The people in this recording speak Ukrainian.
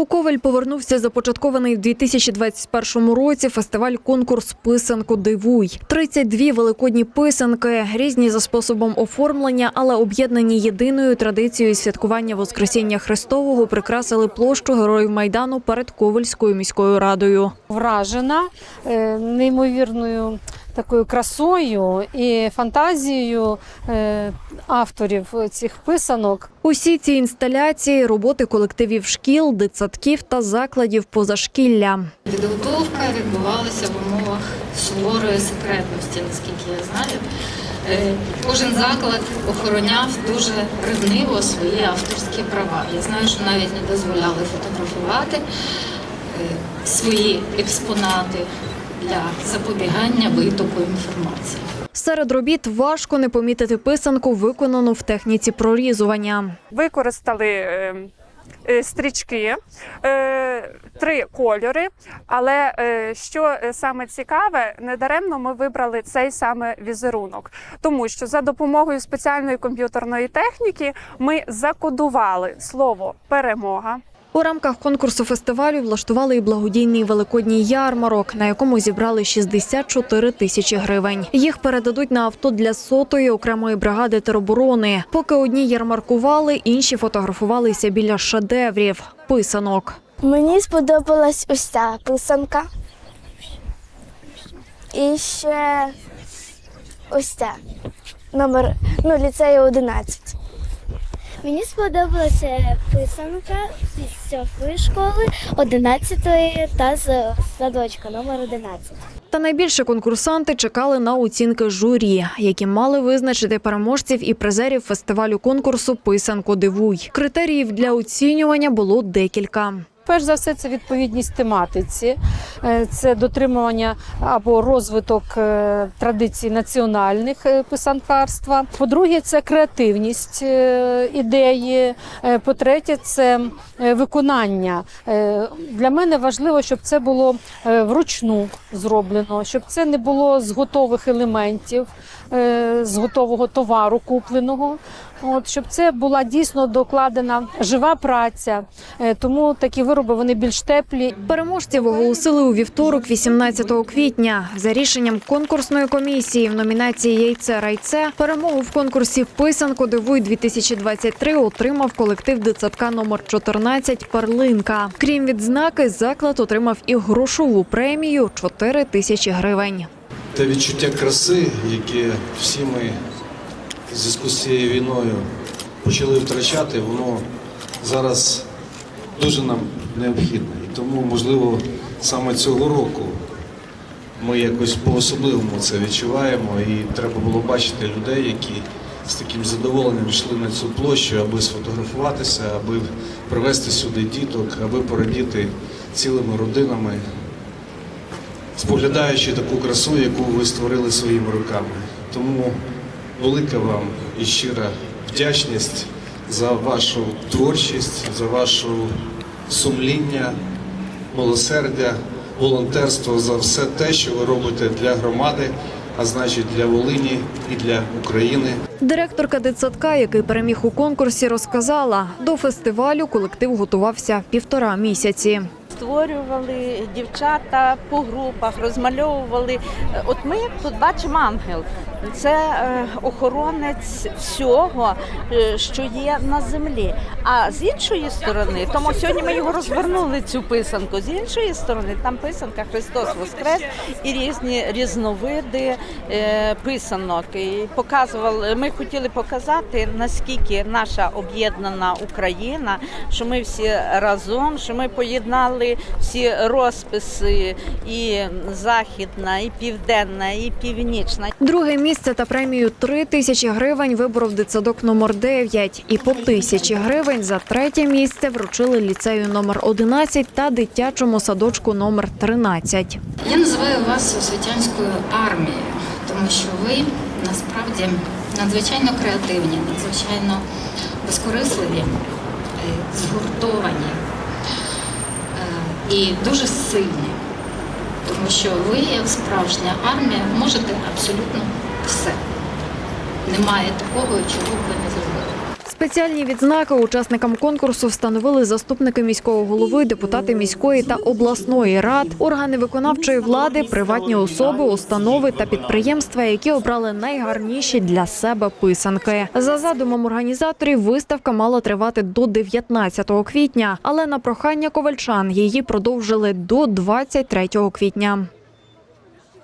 У Ковель повернувся започаткований в 2021 році фестиваль конкурс писанку Дивуй. 32 великодні писанки, різні за способом оформлення, але об'єднані єдиною традицією святкування Воскресіння Христового, прикрасили площу Героїв Майдану перед Ковельською міською радою. вражена е, неймовірною такою красою і фантазією е, авторів цих писанок. Усі ці інсталяції роботи колективів шкіл, дитсадків та закладів позашкілля. Підготовка відбувалася в умовах суворої секретності, наскільки я знаю. Е, Кожен заклад охороняв дуже ревниво свої авторські права. Я знаю, що навіть не дозволяли фотографувати е, свої експонати для запобігання витоку інформації. Серед робіт важко не помітити писанку, виконану в техніці прорізування. використали е, е, стрічки, е, три кольори. Але що саме цікаве, недаремно ми вибрали цей саме візерунок, тому що за допомогою спеціальної комп'ютерної техніки ми закодували слово перемога. У рамках конкурсу фестивалю влаштували і благодійний великодній ярмарок, на якому зібрали 64 тисячі гривень. Їх передадуть на авто для сотої окремої бригади тероборони. Поки одні ярмаркували, інші фотографувалися біля шедеврів писанок. Мені сподобалась ця писанка. І ще ось ця. Номер ну, ліцею 11. Мені сподобалася писанка з цього школи 11 та з садочка номер 11. Та найбільше конкурсанти чекали на оцінки журі, які мали визначити переможців і призерів фестивалю конкурсу Писанко дивуй. Критеріїв для оцінювання було декілька. Перш за все, це відповідність тематиці, е, це дотримування або розвиток е, традицій національних е, писанкарства. По-друге, це креативність ідеї. По-третє, це виконання. Для мене важливо, щоб це було вручну зроблено, щоб це не було з готових елементів, з готового товару купленого. От щоб це була дійсно докладена жива праця, Е, тому такі вироби вони більш теплі. Переможців оголосили у вівторок, 18 квітня. За рішенням конкурсної комісії в номінації Яйце райце перемогу в конкурсі Писанко дивуй 2023 отримав колектив дитсадка номер 14 Перлинка. Крім відзнаки, заклад отримав і грошову премію 4 тисячі гривень. Те відчуття краси, яке всі ми в зв'язку з цією війною почали втрачати, воно зараз дуже нам необхідне. І тому, можливо, саме цього року ми якось по-особливому це відчуваємо, і треба було бачити людей, які з таким задоволенням йшли на цю площу, аби сфотографуватися, аби привезти сюди діток, аби порадіти цілими родинами споглядаючи таку красу, яку ви створили своїми руками. Тому велика вам і щира вдячність за вашу творчість, за вашу сумління, милосердя, волонтерство, за все те, що ви робите для громади, а значить для Волині і для України. Директорка дитсадка, який переміг у конкурсі, розказала, до фестивалю колектив готувався півтора місяці. Створювали дівчата по групах, розмальовували. От ми тут бачимо ангел. Це е, охоронець всього, е, що є на землі. А з іншої сторони, тому сьогодні ми його розвернули цю писанку. З іншої сторони, там писанка Христос Воскрес і різні різновиди е, писанок. І показували. Ми хотіли показати наскільки наша об'єднана Україна, що ми всі разом, що ми поєднали всі розписи і західна, і південна, і північна. Друге місце та премію 3 тисячі гривень виборов дитсадок номер 9 і по тисячі гривень за третє місце вручили ліцею номер 11 та дитячому садочку номер 13. Я називаю вас освітянською армією, тому що ви насправді надзвичайно креативні, надзвичайно безкорисливі, згуртовані і дуже сильні. Тому що ви, як справжня армія, можете абсолютно все. Немає такого, чого б ви не зробили. Спеціальні відзнаки учасникам конкурсу встановили заступники міського голови, депутати міської та обласної рад, органи виконавчої влади, приватні особи, установи та підприємства, які обрали найгарніші для себе писанки. За задумом організаторів, виставка мала тривати до 19 квітня, але на прохання ковальчан її продовжили до 23 квітня.